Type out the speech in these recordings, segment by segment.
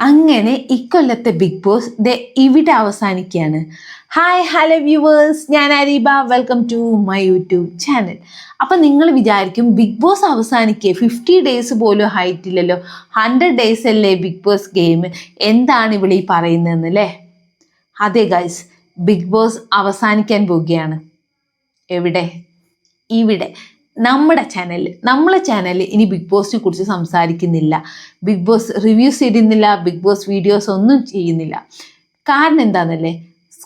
അങ്ങനെ ഇക്കൊല്ലത്തെ big boss the ഇവിടെ അവസാനിക്കുകയാണ്. ഹായ് ഹലോ വ്യൂവേഴ്സ് ഞാൻ Areeba. Welcome to my YouTube channel അപ്പം നിങ്ങൾ വിചാരിക്കും ബിഗ് ബോസ് അവസാനിക്കുക ഫിഫ്റ്റി ഡേയ്സ് പോലും ഹൈറ്റില്ലല്ലോ ഹൺഡ്രഡ് ഡേയ്സ് അല്ലേ ബിഗ് ബോസ് ഗെയിം എന്താണ് ഇവിടെ ഈ പറയുന്നതെന്ന് അല്ലേ? അതെ ഗൈസ് ബിഗ് ബോസ് അവസാനിക്കാൻ പോവുകയാണ്. എവിടെ? ഇവിടെ. നമ്മുടെ ചാനലിൽ നമ്മളെ ചാനലിൽ ഇനി ബിഗ് ബോസിനെ കുറിച്ച് സംസാരിക്കുന്നില്ല. ബിഗ് ബോസ് റിവ്യൂസ് ഇടുന്നില്ല ബിഗ് ബോസ് വീഡിയോസ് ഒന്നും ചെയ്യുന്നില്ല. കാരണം എന്താണെന്നല്ലേ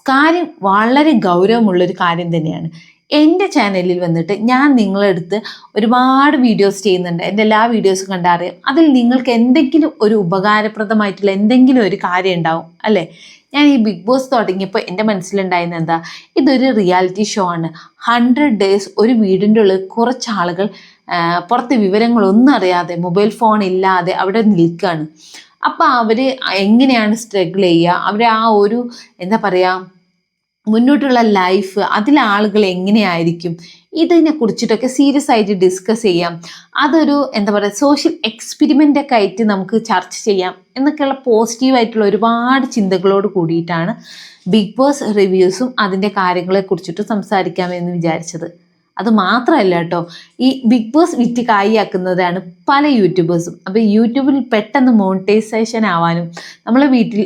കാര്യം വളരെ ഗൗരവമുള്ളൊരു കാര്യം തന്നെയാണ്. എന്റെ ചാനലിൽ വന്നിട്ട് ഞാൻ നിങ്ങളെടുത്ത് ഒരുപാട് വീഡിയോസ് ചെയ്യുന്നുണ്ട്. എന്റെ എല്ലാ വീഡിയോസും കണ്ടറിയാം. അതിൽ നിങ്ങൾക്ക് എന്തെങ്കിലും ഒരു ഉപകാരപ്രദമായിട്ടുള്ള എന്തെങ്കിലും ഒരു കാര്യം ഉണ്ടാവും അല്ലേ? ഞാൻ ഈ ബിഗ് ബോസ് തുടങ്ങിയപ്പോൾ എന്റെ മനസ്സിലുണ്ടായിരുന്നത് എന്താ? ഇതൊരു റിയാലിറ്റി ഷോ ആണ്. ഹൺഡ്രഡ് ഡേയ്സ് ഒരു വീടിന്റെ ഉള്ളിൽ കുറച്ച് ആളുകൾ പുറത്ത് വിവരങ്ങളൊന്നും അറിയാതെ മൊബൈൽ ഫോൺ ഇല്ലാതെ അവിടെ നിൽക്കുകയാണ്. അപ്പോൾ അവർ എങ്ങനെയാണ് സ്ട്രഗിൾ ചെയ്യുക? അവർ ആ ഒരു എന്താ പറയുക മുന്നോട്ടുള്ള ലൈഫ് അതിലെ ആളുകൾ എങ്ങനെയായിരിക്കും? ഇതിനെ കുറിച്ചിട്ടൊക്കെ സീരിയസ് ആയിട്ട് ഡിസ്കസ് ചെയ്യാം. അതൊരു എന്താ പറയുക സോഷ്യൽ എക്സ്പെരിമെന്റ് ഒക്കെ ആയിട്ട് നമുക്ക് ചർച്ച ചെയ്യാം. എന്നൊക്കെയുള്ള പോസിറ്റീവായിട്ടുള്ള ഒരുപാട് ചിന്തകളോട് കൂടിയിട്ടാണ് ബിഗ് ബോസ് റിവ്യൂസും അതിന്റെ കാര്യങ്ങളെ കുറിച്ചിട്ട് സംസാരിക്കാമെന്ന് വിചാരിച്ചത്. അത് മാത്രമല്ല കേട്ടോ ഈ ബിഗ് ബോസ് വിറ്റ് കായിയാക്കുന്നതാണ് പല യൂട്യൂബേഴ്സും അപ്പോൾ യൂട്യൂബിൽ പെട്ടെന്ന് മോണിറ്റൈസേഷൻ ആവാനും നമ്മളെ വീട്ടിൽ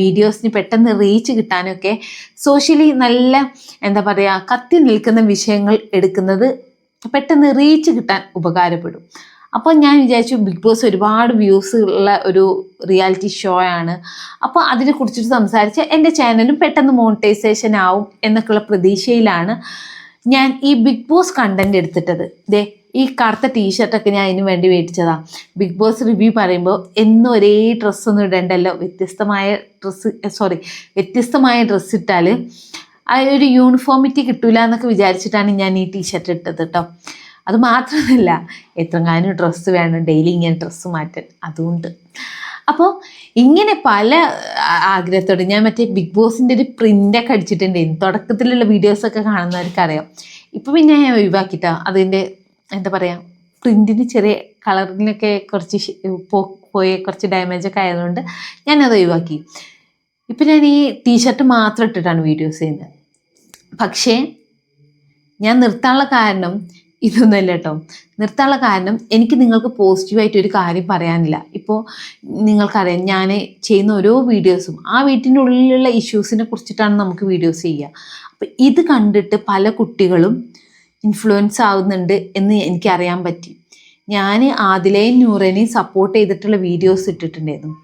വീഡിയോസിന് പെട്ടെന്ന് റീച്ച് കിട്ടാനൊക്കെ സോഷ്യലി നല്ല എന്താ പറയുക കത്തി നിൽക്കുന്ന വിഷയങ്ങൾ എടുക്കുന്നത് പെട്ടെന്ന് റീച്ച് കിട്ടാൻ ഉപകാരപ്പെടും. അപ്പോൾ ഞാൻ വിചാരിച്ചു ബിഗ് ബോസ് ഒരുപാട് വ്യൂസ് ഉള്ള ഒരു റിയാലിറ്റി ഷോ ആണ്. അപ്പോൾ അതിനെ കുറിച്ചിട്ട് സംസാരിച്ച് എന്റെ ചാനലും പെട്ടെന്ന് മോണിറ്റൈസേഷൻ ആവും എന്നൊക്കെയുള്ള പ്രതീക്ഷയിലാണ്. ഞാൻ ഈ ബിഗ് ബോസ് കണ്ടന്റ് എടുത്തിട്ടത്. ദേ ഈ കറുത്ത ടീഷർട്ടൊക്കെ ഞാൻ അതിന് വേണ്ടി മേടിച്ചതാ. ബിഗ് ബോസ് റിവ്യൂ പറയുമ്പോൾ എന്നും ഒരേ ഡ്രസ്സൊന്നും ഇടണ്ടല്ലോ. വ്യത്യസ്തമായ ഡ്രസ്സ് സോറി വ്യത്യസ്തമായ ഡ്രസ്സ് ഇട്ടാൽ ആ ഒരു യൂണിഫോമിറ്റി കിട്ടൂല എന്നൊക്കെ വിചാരിച്ചിട്ടാണ് ഞാൻ ഈ ടീഷർട്ട് ഇട്ടത് കേട്ടോ അത് മാത്രമല്ല എത്രങ്ങാനും ഡ്രസ്സ് വേണം. ഡെയിലി ഇങ്ങനെ ഡ്രസ്സ് മാറ്റാൻ. അതുകൊണ്ട്. അപ്പോൾ ഇങ്ങനെ പല ആഗ്രഹത്തോടെ ഞാൻ മറ്റേ ബിഗ് ബോസിന്റെ ഒരു പ്രിന്റൊക്കെ അടിച്ചിട്ടുണ്ടായിരുന്നു തുടക്കത്തിലുള്ള വീഡിയോസൊക്കെ കാണുന്നവർക്ക് അറിയാം ഇപ്പം പിന്നെ ഞാൻ ഒഴിവാക്കിയിട്ടാ അതിന്റെ എന്താ പറയുക പ്രിന്റിന് ചെറിയ കളറിനൊക്കെ കുറച്ച് പോയ കുറച്ച് ഡാമേജൊക്കെ ആയതുകൊണ്ട് ഞാനത് ഒഴിവാക്കി. ഇപ്പം ഞാൻ ഈ ടീഷർട്ട് മാത്രം ഇട്ടിട്ടാണ് വീഡിയോസ് ചെയ്യുന്നത്. പക്ഷേ ഞാൻ നിർത്താനുള്ള കാരണം ഇതൊന്നുമല്ല കേട്ടോ നിർത്താനുള്ള കാരണം എനിക്ക് നിങ്ങൾക്ക് പോസിറ്റീവായിട്ട് ഒരു കാര്യം പറയാനില്ല. ഇപ്പോൾ നിങ്ങൾക്കറിയാം ഞാൻ ചെയ്യുന്ന ഓരോ വീഡിയോസും ആ വീട്ടിന്റെ ഉള്ളിലുള്ള ഇഷ്യൂസിനെ കുറിച്ചിട്ടാണ് നമുക്ക് വീഡിയോസ് ചെയ്യുക. അപ്പം ഇത് കണ്ടിട്ട് പല കുട്ടികളും ഇൻഫ്ലുവൻസ് ആവുന്നുണ്ട് എന്ന് എനിക്കറിയാൻ പറ്റി. ഞാൻ ആദിലയും നൂറനെയും സപ്പോർട്ട് ചെയ്തിട്ടുള്ള വീഡിയോസ് ഇട്ടിട്ടുണ്ടായിരുന്നു.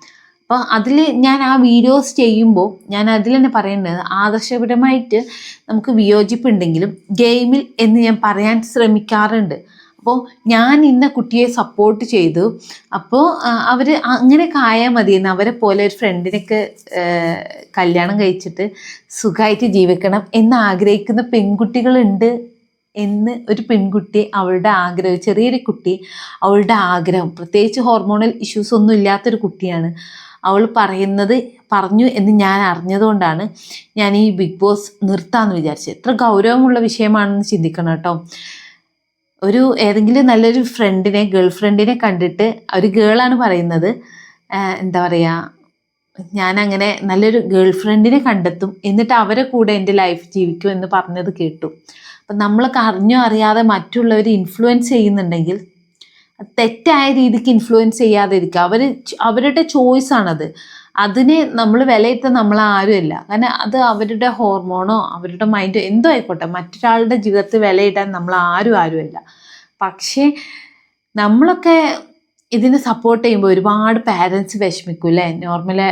അപ്പോൾ അതിൽ ഞാൻ ആ വീഡിയോസ് ചെയ്യുമ്പോൾ ഞാൻ അതിൽ തന്നെ പറയേണ്ടത് ആദർശപരമായിട്ട് നമുക്ക് വിയോജിപ്പുണ്ടെങ്കിലും ഗെയിമിൽ എന്ന് ഞാൻ പറയാൻ ശ്രമിക്കാറുണ്ട്. അപ്പോൾ ഞാൻ ഇന്ന കുട്ടിയെ സപ്പോർട്ട് ചെയ്തു. അപ്പോൾ അവർ അങ്ങനെയൊക്കെ ആയാൽ മതിയെന്ന് അവരെ പോലെ ഒരു ഫ്രണ്ടിനൊക്കെ കല്യാണം കഴിച്ചിട്ട് സുഖമായിട്ട് ജീവിക്കണം എന്ന് ആഗ്രഹിക്കുന്ന പെൺകുട്ടികളുണ്ട് എന്ന് ഒരു പെൺകുട്ടി അവളുടെ ആഗ്രഹം ചെറിയൊരു കുട്ടി അവളുടെ ആഗ്രഹം. പ്രത്യേകിച്ച് ഹോർമോണൽ ഇഷ്യൂസ് ഒന്നും ഇല്ലാത്തൊരു കുട്ടിയാണ്. അവൾ പറയുന്നത് പറഞ്ഞു എന്ന് ഞാൻ അറിഞ്ഞതുകൊണ്ടാണ് ഞാൻ ഈ ബിഗ് ബോസ് നിർത്താമെന്ന് വിചാരിച്ചത്. എത്ര ഗൗരവമുള്ള വിഷയമാണെന്ന് ചിന്തിക്കണം കേട്ടോ. ഒരു ഏതെങ്കിലും നല്ലൊരു ഫ്രണ്ടിനെ ഗേൾ ഫ്രണ്ടിനെ കണ്ടിട്ട് ഒരു ഗേളാണ് പറയുന്നത്. എന്താ പറയുക ഞാൻ അങ്ങനെ നല്ലൊരു ഗേൾ ഫ്രണ്ടിനെ കണ്ടെത്തും എന്നിട്ട് അവരെ കൂടെ എന്റെ ലൈഫ് ജീവിക്കും എന്ന് പറഞ്ഞത് കേട്ടു. അപ്പം നമ്മളൊക്കെ അറിഞ്ഞോ അറിയാതെ മറ്റുള്ളവർ ഇൻഫ്ലുവൻസ് ചെയ്യുന്നുണ്ടെങ്കിൽ തെറ്റായ രീതിക്ക് ഇൻഫ്ലുവൻസ് ചെയ്യാതിരിക്കുക. അവർ അവരുടെ ചോയ്സ് ആണത്. അതിനെ നമ്മൾ വിലയിരുത്താൻ നമ്മൾ ആരുമില്ല. കാരണം അത് അവരുടെ ഹോർമോണോ അവരുടെ മൈൻഡോ എന്തോ ആയിക്കോട്ടെ. മറ്റൊരാളുടെ ജീവിതത്തിൽ വിലയിടാൻ നമ്മൾ ആരും ആരുമല്ല. പക്ഷേ നമ്മളൊക്കെ ഇതിനെ സപ്പോർട്ട് ചെയ്യുമ്പോൾ ഒരുപാട് പാരൻസ് വിഷമിക്കും അല്ലേ നോർമലി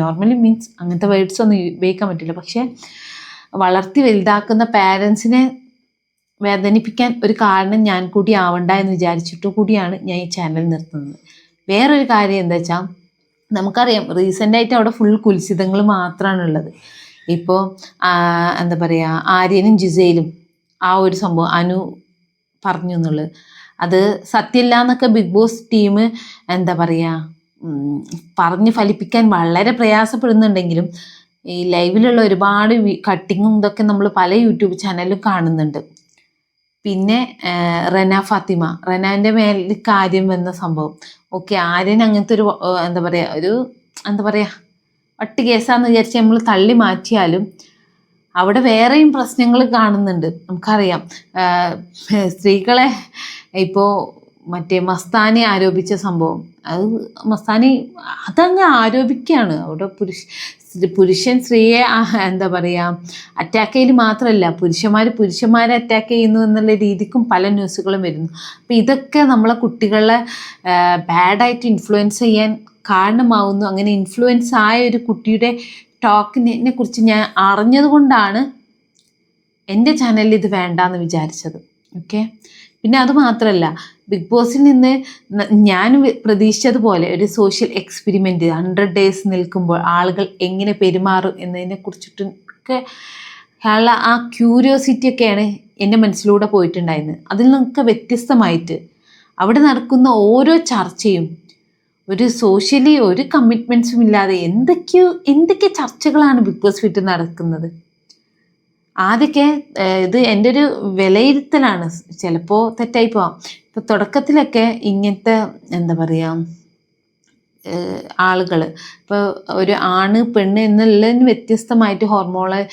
നോർമലി മീൻസ് അങ്ങനത്തെ വേർഡ്സ് ഒന്നും ഉപയോഗിക്കാൻ പറ്റില്ല. പക്ഷേ വളർത്തി വലുതാക്കുന്ന പാരൻസിനെ വേദനിപ്പിക്കാൻ ഒരു കാരണം ഞാൻ കൂടി ആവണ്ട എന്ന് വിചാരിച്ചിട്ട് കൂടിയാണ് ഞാൻ ഈ ചാനൽ നിർത്തുന്നത്. വേറൊരു കാര്യം എന്താ വെച്ചാൽ നമുക്കറിയാം റീസെന്റായിട്ട് അവിടെ ഫുൾ കുൽസിതങ്ങൾ മാത്രമാണ് ഉള്ളത് ഇപ്പോൾ എന്താ പറയുക ആര്യനും ജിസയിലും ആ ഒരു സംഭവം അനു പറഞ്ഞു എന്നുള്ളത്. അത് സത്യമില്ല എന്നൊക്കെ ബിഗ് ബോസ് ടീം എന്താ പറയുക പറഞ്ഞ് ഫലിപ്പിക്കാൻ വളരെ പ്രയാസപ്പെടുന്നുണ്ടെങ്കിലും ഈ ലൈവിലുള്ള ഒരുപാട് കട്ടിങ്ങും ഇതൊക്കെ നമ്മൾ പല യൂട്യൂബ് ചാനലിലും കാണുന്നുണ്ട്. പിന്നെ റന ഫാത്തിമ. റെനാന്റെ മേലിൽ കാര്യം വന്ന സംഭവം. ഓക്കെ ആര്യൻ അങ്ങനത്തെ ഒരു എന്താ പറയുക ഒരു എന്താ പറയുക ഒട്ട് കേസാന്ന് വിചാരിച്ച് നമ്മൾ തള്ളി മാറ്റിയാലും അവിടെ വേറെയും പ്രശ്നങ്ങൾ കാണുന്നുണ്ട്. നമുക്കറിയാം. സ്ത്രീകളെ ഇപ്പോൾ മറ്റേ മസ്താനെ ആരോപിച്ച സംഭവം. അത് മസ്താനി അതങ്ങ് ആരോപിക്കുകയാണ് അവിടെ പുരുഷ പുരുഷൻ സ്ത്രീയെ എന്താ പറയുക അറ്റാക്ക് ചെയ്യൽ മാത്രമല്ല പുരുഷന്മാർ പുരുഷന്മാരെ അറ്റാക്ക് ചെയ്യുന്നു എന്നുള്ള രീതിക്കും പല ന്യൂസുകളും വരുന്നു. അപ്പം ഇതൊക്കെ നമ്മളെ കുട്ടികളെ ബാഡായിട്ട് ഇൻഫ്ലുവൻസ് ചെയ്യാൻ കാരണമാവുന്നു. അങ്ങനെ ഇൻഫ്ലുവൻസ് ആയ ഒരു കുട്ടിയുടെ ടോക്കിനെ കുറിച്ച് ഞാൻ അറിഞ്ഞതുകൊണ്ടാണ് എന്റെ ചാനലിൽ ഇത് വേണ്ടാന്ന് വിചാരിച്ചത്. ഓക്കെ പിന്നെ അത് മാത്രമല്ല ബിഗ് ബോസിൽ നിന്ന് ഞാൻ പ്രതീക്ഷിച്ചതുപോലെ ഒരു സോഷ്യൽ എക്സ്പെരിമെന്റ് ഹൺഡ്രഡ് ഡേയ്സ് നിൽക്കുമ്പോൾ ആളുകൾ എങ്ങനെ പെരുമാറും എന്നതിനെ കുറിച്ചിട്ടൊക്കെ ഉള്ള ആ ക്യൂരിയോസിറ്റിയൊക്കെയാണ് എന്റെ മനസ്സിലൂടെ പോയിട്ടുണ്ടായിരുന്നത്. അതിൽ നിന്നൊക്കെ വ്യത്യസ്തമായിട്ട് അവിടെ നടക്കുന്ന ഓരോ ചർച്ചയും ഒരു സോഷ്യലി ഒരു കമ്മിറ്റ്മെന്റ്സും ഇല്ലാതെ എന്തൊക്കെയോ എന്തൊക്കെ ചർച്ചകളാണ് ബിഗ് ബോസ് വീട്ടിൽ നടക്കുന്നത്? ആദ്യമൊക്കെ ഇത് എന്റെ ഒരു വിലയിരുത്തലാണ്. ചിലപ്പോൾ തെറ്റായി പോവാം. ഇപ്പോൾ തുടക്കത്തിലൊക്കെ ഇങ്ങനത്തെ എന്താ പറയുക ആളുകൾ ഇപ്പോൾ ഒരു ആണ് പെണ്ണ് എന്നുള്ളതിന് വ്യത്യസ്തമായിട്ട് ഹോർമോണൽ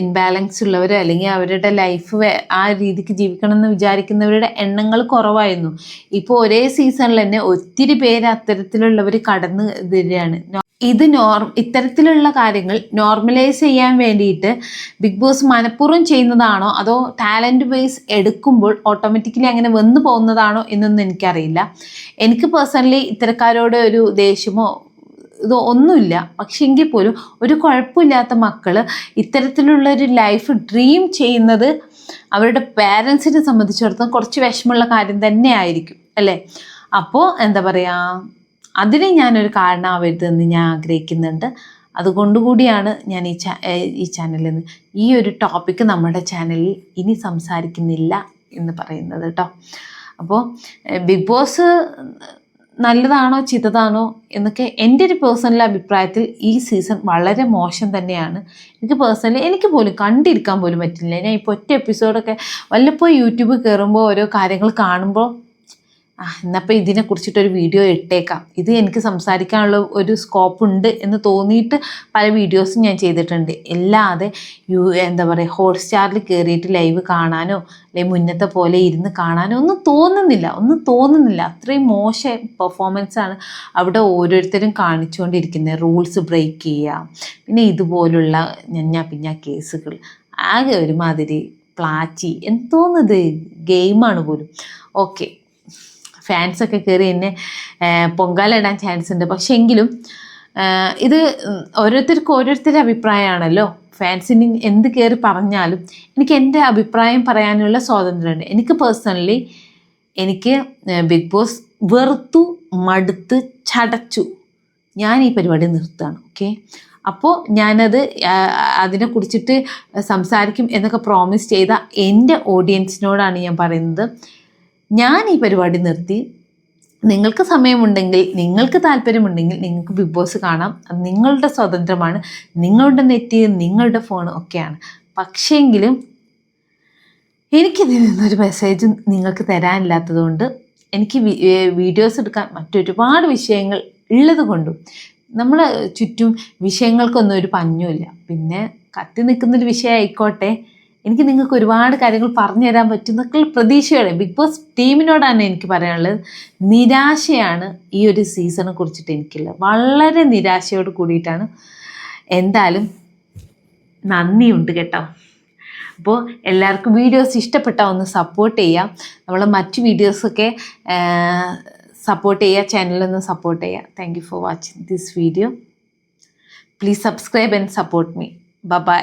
ഇൻബാലൻസ് ഉള്ളവർ അല്ലെങ്കിൽ അവരുടെ ലൈഫ് ആ രീതിക്ക് ജീവിക്കണം എന്ന് വിചാരിക്കുന്നവരുടെ എണ്ണങ്ങൾ കുറവായിരുന്നു. ഇപ്പോൾ ഒരേ സീസണിൽ തന്നെ ഒത്തിരി പേര് അത്തരത്തിലുള്ളവർ കടന്ന് തരികയാണ് ഇത് നോർ ഇത്തരത്തിലുള്ള കാര്യങ്ങൾ നോർമലൈസ് ചെയ്യാൻ വേണ്ടിയിട്ട് ബിഗ് ബോസ് മനഃപൂർവം ചെയ്യുന്നതാണോ? അതോ ടാലന്റ് ബേസ് എടുക്കുമ്പോൾ ഓട്ടോമാറ്റിക്കലി അങ്ങനെ വന്നു പോകുന്നതാണോ എന്നൊന്നും എനിക്കറിയില്ല. എനിക്ക് പേഴ്സണലി ഇത്തരക്കാരോട് ഒരു ദേഷ്യമോ ഇതോ ഒന്നുമില്ല. പക്ഷെ എങ്കിൽ പോലും ഒരു കുഴപ്പമില്ലാത്ത മക്കൾ ഇത്തരത്തിലുള്ള ഒരു ലൈഫ് ഡ്രീം ചെയ്യുന്നത് അവരുടെ പാരൻസിനെ സംബന്ധിച്ചിടത്തോളം കുറച്ച് വിഷമമുള്ള കാര്യം തന്നെ ആയിരിക്കും അല്ലേ? അപ്പോൾ എന്താ പറയുക അതിന് ഞാനൊരു കാരണമാവരുതെന്ന് ഞാൻ ആഗ്രഹിക്കുന്നുണ്ട്. അതുകൊണ്ടുകൂടിയാണ് ഞാൻ ഈ ചാ ഈ ചാനലിൽ നിന്ന് ഈ ഒരു ടോപ്പിക്ക് നമ്മുടെ ചാനലിൽ ഇനി സംസാരിക്കുന്നില്ല എന്ന് പറയുന്നത് കേട്ടോ. അപ്പോൾ ബിഗ് ബോസ് നല്ലതാണോ ചിതതാണോ എന്നൊക്കെ എന്റെ ഒരു പേഴ്സണൽ അഭിപ്രായത്തിൽ ഈ സീസൺ വളരെ മോശം തന്നെയാണ്. എനിക്ക് പേഴ്സണലി എനിക്ക് പോലും കണ്ടിരിക്കാൻ പോലും പറ്റില്ല. ഞാൻ ഇപ്പോൾ ഒറ്റ എപ്പിസോഡൊക്കെ വല്ലപ്പോൾ യൂട്യൂബ് കയറുമ്പോൾ ഓരോ കാര്യങ്ങൾ കാണുമ്പോൾ ആ എന്നപ്പോൾ ഇതിനെ കുറിച്ചിട്ടൊരു വീഡിയോ ഇട്ടേക്കാം. ഇത് എനിക്ക് സംസാരിക്കാനുള്ള ഒരു സ്കോപ്പ് ഉണ്ട് എന്ന് തോന്നിയിട്ട് പല വീഡിയോസും ഞാൻ ചെയ്തിട്ടുണ്ട്. അല്ലാതെ യു എന്താ പറയുക ഹോട്ട്സ്റ്റാറിൽ കയറിയിട്ട് ലൈവ് കാണാനോ അല്ലെങ്കിൽ മുന്നത്തെ പോലെ ഇരുന്ന് കാണാനോ ഒന്നും തോന്നുന്നില്ല. ഒന്നും തോന്നുന്നില്ല. അത്രയും മോശം പെർഫോമൻസ് ആണ് അവിടെ ഓരോരുത്തരും കാണിച്ചുകൊണ്ടിരിക്കുന്നത് റൂൾസ് ബ്രേക്ക് ചെയ്യുക പിന്നെ ഇതുപോലുള്ള ഞഞ്ഞാ പിഞ്ഞാ കേസുകൾ. ആകെ ഒരുമാതിരി പ്ലാച്ചി. എന്തോന്നത്? ഗെയിമാണ് പോലും. ഓക്കെ ഫാൻസൊക്കെ കയറി എന്നെ പൊങ്കാലിടാൻ ചാൻസ് ഉണ്ട്. പക്ഷെ എങ്കിലും ഇത് ഓരോരുത്തർക്കും ഓരോരുത്തരുടെ അഭിപ്രായമാണല്ലോ. ഫാൻസിന് എന്ത് കയറി പറഞ്ഞാലും എനിക്ക് എന്റെ അഭിപ്രായം പറയാനുള്ള സ്വാതന്ത്ര്യമുണ്ട്. എനിക്ക് പേഴ്സണലി എനിക്ക് ബിഗ് ബോസ് വെറുത്തു മടുത്ത് ചടച്ചു. ഞാൻ ഈ പരിപാടി നിർത്തുകയാണ് ഓക്കെ? അപ്പോൾ ഞാനത് അതിനെ കുറിച്ചിട്ട് സംസാരിക്കും എന്നൊക്കെ പ്രോമിസ് ചെയ്ത എന്റെ ഓഡിയൻസിനോടാണ് ഞാൻ പറയുന്നത്. ഞാൻ ഈ പരിപാടി നിർത്തി. നിങ്ങൾക്ക് സമയമുണ്ടെങ്കിൽ നിങ്ങൾക്ക് താല്പര്യമുണ്ടെങ്കിൽ നിങ്ങൾക്ക് ബിഗ് ബോസ് കാണാം. നിങ്ങളുടെ സ്വാതന്ത്ര്യമാണ് നിങ്ങളുടെ നെറ്റ് നിങ്ങളുടെ ഫോൺ ഒക്കെയാണ്. പക്ഷേങ്കിലും എനിക്കിതിൽ നിന്നൊരു മെസ്സേജ് നിങ്ങൾക്ക് തരാനില്ലാത്തതുകൊണ്ട് എനിക്ക് വീഡിയോസ് എടുക്കാൻ മറ്റൊരുപാട് വിഷയങ്ങൾ ഉള്ളത് കൊണ്ടും നമ്മൾ ചുറ്റും വിഷയങ്ങൾക്കൊന്നും ഒരു പഞ്ഞുമില്ല. പിന്നെ കത്തി നിൽക്കുന്നൊരു വിഷയം ആയിക്കോട്ടെ എനിക്ക് നിങ്ങൾക്ക് ഒരുപാട് കാര്യങ്ങൾ പറഞ്ഞു തരാൻ പറ്റുന്നൊക്കെ പ്രതീക്ഷയോടെ ബിഗ് ബോസ് ടീമിനോടാണ് എനിക്ക് പറയാനുള്ളത്. നിരാശയാണ് ഈ ഒരു സീസണെ കുറിച്ചിട്ട് എനിക്കുള്ളത്. വളരെ നിരാശയോട് കൂടിയിട്ടാണ്. എന്തായാലും നന്ദിയുണ്ട് കേട്ടോ. അപ്പോൾ എല്ലാവർക്കും വീഡിയോസ് ഇഷ്ടപ്പെട്ടാൽ ഒന്ന് സപ്പോർട്ട് ചെയ്യാം. നമ്മൾ മറ്റു വീഡിയോസൊക്കെ സപ്പോർട്ട് ചെയ്യുക ചാനലൊന്ന് സപ്പോർട്ട് ചെയ്യുക thank you for watching this video please subscribe and support me bye